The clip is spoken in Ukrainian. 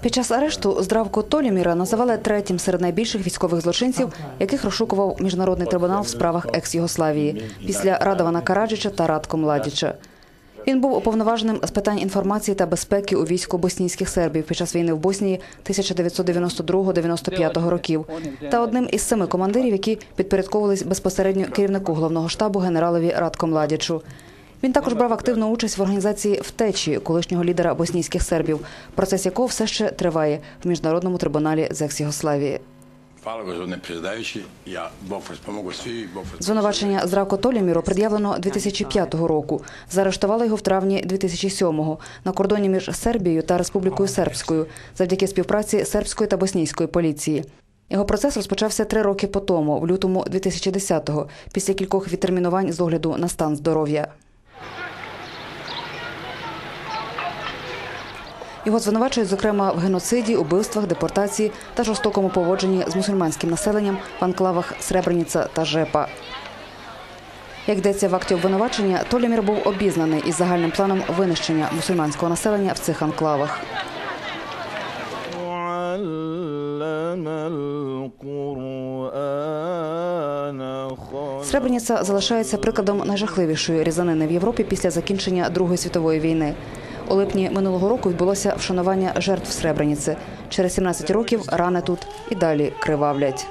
Під час арешту Здравко Толіміра називали третім серед найбільших військових злочинців, яких розшукував міжнародний трибунал в справах екс-Югославії після Радована Караджича та Радко Младіча. Він був уповноваженим з питань інформації та безпеки у війську боснійських сербів під час війни в Боснії 1992-95 років та одним із семи командирів, які підпорядковувались безпосередньо керівнику головного штабу генералові Радко Младічу. Він також брав активну участь в організації втечі колишнього лідера боснійських сербів, процес якого все ще триває в міжнародному трибуналі з vas Звинувачення Здравко Толіміру пред'явлено 2005 року. Заарештували його в травні 2007-го на кордоні між Сербією та Республікою Сербською завдяки співпраці сербської та боснійської поліції. Його процес розпочався три роки по тому, в лютому 2010-го, після кількох відтермінувань з огляду на стан здоров'я. Його звинувачують, зокрема, в геноциді, убивствах, депортації та жорстокому поводженні з мусульманським населенням в анклавах Сребреніця та Жепа. Як йдеться в акті обвинувачення, Толімір був обізнаний із загальним планом винищення мусульманського населення в цих анклавах. Сребреніця залишається прикладом найжахливішої різанини в Європі після закінчення Другої світової війни. У липні минулого року відбулося вшанування жертв Сребреніці. Через 17 років рани тут і далі кривавлять.